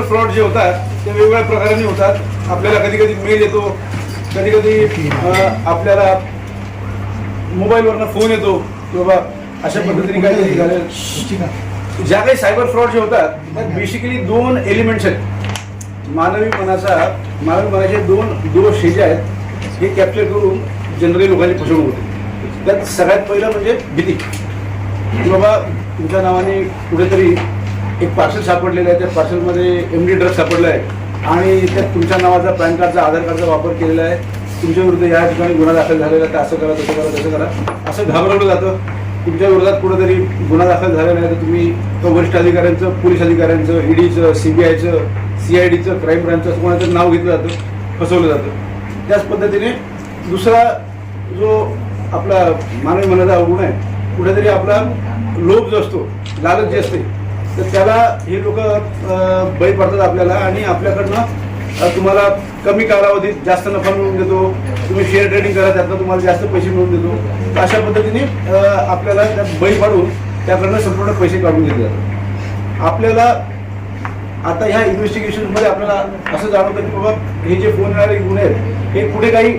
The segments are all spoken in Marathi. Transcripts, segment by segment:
सायबर फ्रॉड जे होतात ते वेगवेगळ्या प्रकाराने होतात. आपल्याला कधी कधी मेल येतो कधी कधी आपल्याला मोबाईलवरनं फोन येतो की बाबा अशा पद्धतीने झालं. ज्या काही सायबर फ्रॉड जे होतात त्यात बेसिकली दोन एलिमेंट्स आहेत. मानवी मनाचा मानवी मनाचे दोन दोष हे जे आहेत हे कॅप्चर करून जनरली लोकांची फसवणूक होते. त्यात सगळ्यात पहिलं म्हणजे भीती. की बाबा तुमच्या नावाने कुठेतरी एक पार्सल सापडलेलं आहे. त्या पार्सलमध्ये एम डी ड्रग सापडला आहे आणि त्यात तुमच्या नावाचा पॅन कार्डचा आधार कार्डचा वापर केलेला आहे. तुमच्या विरुद्ध या ठिकाणी गुन्हा दाखल झालेला आहे. तर असं करा तसं करा तसं करा. असं घाबरवलं जातं. तुमच्या विरोधात कुठंतरी गुन्हा दाखल झालेला आहे तर तुम्ही तो वरिष्ठ अधिकाऱ्यांचं पोलीस अधिकाऱ्यांचं ईडीचं सीबीआयचं सी आय डीचं क्राईम ब्रांचचं असं कोणाचं नाव घेतलं जातं फसवलं जातं. त्याच पद्धतीने दुसरा जो आपला मानवी मनाचा गुण आहे कुठेतरी आपला लोभ जो असतो लालच जी असते तर त्याला हे लोक बळी पडतात आपल्याला आणि आपल्याकडनं तुम्हाला कमी कालावधीत जास्त नफा मिळवून देतो. तुम्ही शेअर ट्रेडिंग करा त्यातनं तुम्हाला जास्त पैसे मिळवून देतो. अशा पद्धतीने आपल्याला त्यात बळी पाडून त्याकडनं संपूर्ण पैसे काढून घेतले जातात. आपल्याला आता ह्या इन्व्हेस्टिगेशनमध्ये आपल्याला असं जाणवतं की बाबा हे जे फोन येणारे गुन्हे आहेत हे कुठे काही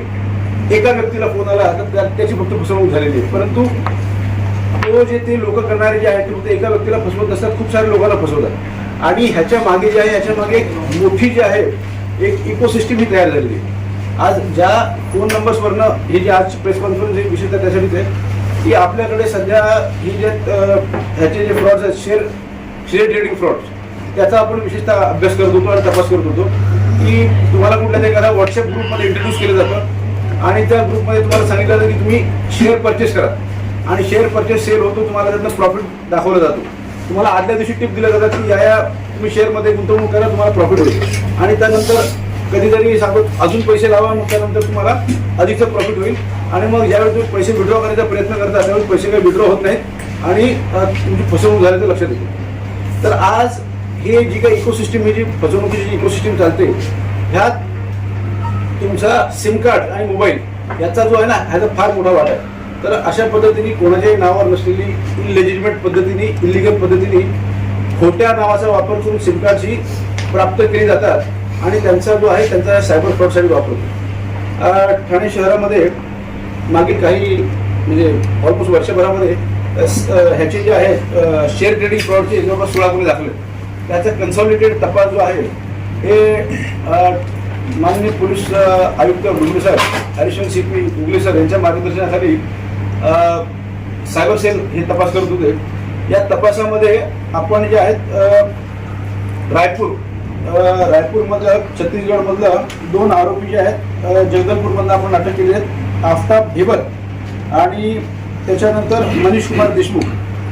एका व्यक्तीला फोन आला तर त्या- त्याची फक्त फसवणूक झालेली आहे. परंतु तो जे ते लोक करणारे जे आहेत ते एका व्यक्तीला फसवत असतात खूप साऱ्या लोकांना फसवतात. आणि ह्याच्या मागे जे आहे ह्याच्या मागे एक मोठी जी आहे एक इकोसिस्टम ही तयार झालेली आहे. आज ज्या फोन नंबर्सवरनं हे जे आज प्रेस कॉन्फरन्स हे विशेषतः त्यासाठीच आहे की आपल्याकडे सध्या ही जे ह्याचे जे फ्रॉड्स आहेत शेअर शेअर ट्रेडिंग फ्रॉड्स त्याचा आपण विशेषतः अभ्यास करत होतो आणि तपास करत होतो की तुम्हाला कुठल्या तरी करा व्हॉट्सअप ग्रुपमध्ये इंट्रोड्यूस केलं जातं आणि त्या ग्रुपमध्ये तुम्हाला सांगितलं जातं की तुम्ही शेअर परचेस करा. आणि शेअर परचेस सेल होतो तुम्हाला त्यातनं प्रॉफिट दाखवला जातो. तुम्हाला आदल्या दिवशी टिप दिल्या जातात की या या तुम्ही शेअरमध्ये गुंतवणूक करा तुम्हाला प्रॉफिट होईल. आणि त्यानंतर कधीतरी सांगत अजून पैसे लावा मग त्यानंतर तुम्हाला अधिकचं प्रॉफिट होईल. आणि मग ज्यावेळी तुम्ही पैसे विड्रॉ करायचा प्रयत्न करता त्यावेळी पैसे काही विड्रॉ होत नाहीत. आणि तुमची फसवणूक झाल्याचं लक्षात येते. तर आज हे जी काही इकोसिस्टीम ही जी फसवणुकीची जी इकोसिस्टीम चालते ह्यात तुमचा सिम कार्ड आणि मोबाईल याचा जो आहे ना ह्याचा फार मोठा वाटा आहे. तर अशा पद्धतीने कोणाच्याही नावावर नसलेली इनलेजिटमेट पद्धतीने इलिगल पद्धतीने खोट्या नावाचा वापर करून सिम कार्डची प्राप्त केली जातात आणि त्यांचा जो आहे त्यांचा सायबर फ्रॉडसाठी वापरतो ठाणे शहरामध्ये मागील काही म्हणजे ऑलमोस्ट वर्षभरामध्ये ह्याचे जे आहे शेअर ट्रेडिंग फ्रॉडचे जवळपास सोळा गुन्हे दाखले त्याचा कन्सॉलिडेटेड तपास जो आहे हे माननीय पोलीस आयुक्त डुगले साहेब हरिशन सी पी डुगले सर यांच्या मार्गदर्शनाखाली सायबर सेल हे तपास करत होते. या तपासामध्ये आपण जे आहेत रायपूर रायपूरमधलं छत्तीसगडमधलं दोन आरोपी जे आहेत जगदलपूरमधनं आपण अटक केली आहेत. आफताब हेबर आणि त्याच्यानंतर मनीष कुमार देशमुख.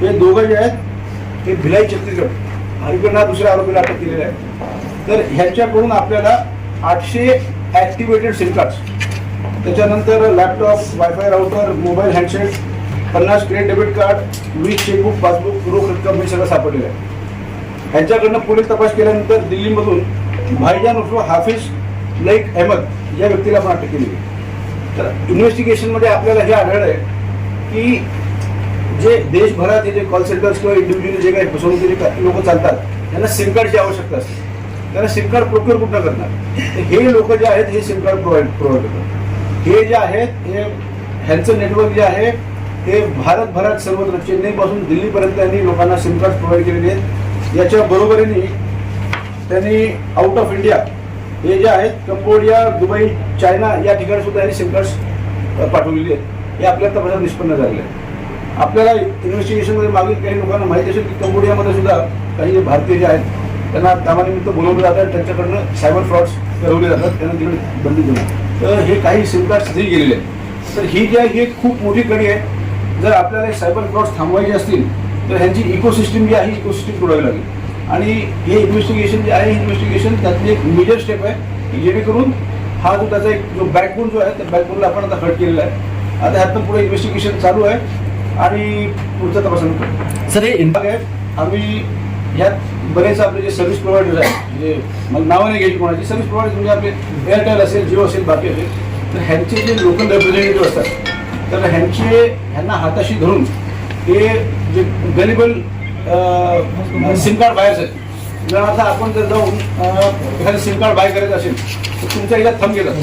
हे दोघं जे आहेत हे भिलाई छत्तीसगड. हरिकडनं दुसऱ्या आरोपीला अटक केलेलं आहे. तर ह्याच्याकडून आपल्याला आठशे ॲक्टिवेटेड सिम कार्ड्स त्याच्यानंतर laptop WiFi router mobile handset पन्नास क्रेडिट डेबिट कार्ड वीज चेकबुक पासबुक रोख रक्कम हे सगळं सापडलेलं आहे. ह्यांच्याकडनं पुढील तपास केल्यानंतर दिल्लीमधून भाईजान उर्फ हाफिज लईक अहमद या व्यक्तीला आपण अटक केली तर इन्व्हेस्टिगेशनमध्ये आपल्याला हे आढळलं आहे की जे देशभरात जे कॉल सेंटर्स किंवा इंडिव्हिज्युअल जे काही फसवणुकीचे लोक चालतात त्यांना सिम कार्डची आवश्यकता असते. त्यांना सिम कार्ड प्रोक्युअर कुठं करणार? हे लोक जे आहेत हे सिम कार्ड प्रोव्हाइड प्रोव्हाइड करतात. हे जे आहेत हे ह्यांचं नेटवर्क जे आहे ते भारतभरात सर्वत्र चेन्नईपासून दिल्लीपर्यंत त्यांनी लोकांना सिम कार्ड प्रोव्हाइड केलेले आहेत. याच्या बरोबरीने त्यांनी आउट ऑफ इंडिया हे जे आहेत कंबोडिया दुबई चायना या ठिकाणी सुद्धा यांनी सिम कार्ड्स पाठवलेली आहेत. हे आपल्या तपासात निष्पन्न झालेलं आहे आपल्याला इन्व्हेस्टिगेशनमध्ये मागील काही लोकांना माहिती असेल की कंबोडियामध्ये सुद्धा काही जे भारतीय जे आहेत त्यांना कामानिमित्त बोलवलं जातं त्यांच्याकडनं सायबर फ्रॉड्स करवले जातात त्यांना तिकडे बंदी देणं तर हे काही सिम कार्ड्स तिथे गेलेले आहेत. तर ही जी आहे ही एक खूप मोठी कडी आहे. जर आपल्याला सायबर फ्रॉड्स थांबवायचे असतील तर ह्यांची इकोसिस्टम जी आहे इकोसिस्टम तोडावी लागेल. आणि हे इन्व्हेस्टिगेशन जे आहे इन्व्हेस्टिगेशन त्यातली एक मेजर स्टेप आहे की जेणेकरून हा जो त्याचा एक जो बॅकबोन जो आहे त्या बॅकबोनला आपण आता हट केलेला आहे. आता ह्यातनं पुढे इन्व्हेस्टिगेशन चालू आहे. आणि पुढचा तपास आम्ही करू. सर हे आम्ही ह्यात बरेच आपले जे सर्व्हिस प्रोव्हायडर्स आहेत जे मला नावं नाही घ्यायची कोणाची सर्व्हिस प्रोव्हायडर म्हणजे आपले एअरटेल असेल जिओ असेल बाकी असेल तर ह्यांचे जे लोकल रिप्रेझेंटेटिव्ह असतात तर ह्यांचे ह्यांना हाताशी धरून ते जे गलिबल सिम कार्ड बायर्स आहेत. उदाहरणार्थ आपण जर जाऊन एखादं सिम कार्ड बाय करायचं असेल तर तुमच्या इला थंब घेतात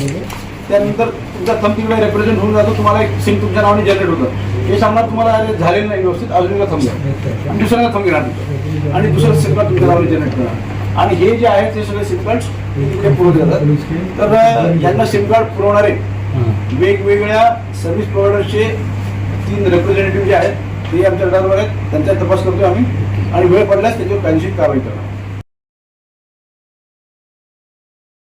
त्यानंतर तुमचा थंब तिकडे रिप्रेझेंट होऊन जातो. तुम्हाला एक सिम तुमच्या नावाने जनरेट होतं. हे सांगणार तुम्हाला झालेलं नाही व्यवस्थित. अजून एकदा थंब आणि दुसऱ्याला थंब घेणार आणि दुसरं सिम कार्ड तुमच्या नावाने जनरेट करणार आणि हे जे आहेत ते सगळे सिम कार्ड तिकडे पुरवले जातात. तर यांना सिम कार्ड पुरवणारे वेगवेगळ्या सर्व्हिस प्रोव्हायडरचे तीन रिप्रेझेंटेटिव्ह जे आहेत ते आमच्या रडारवर आहेत त्यांचा तपास करतो आम्ही. आणि वेळ पडल्यास त्याच्यावर कायदेशीर कारवाई करणार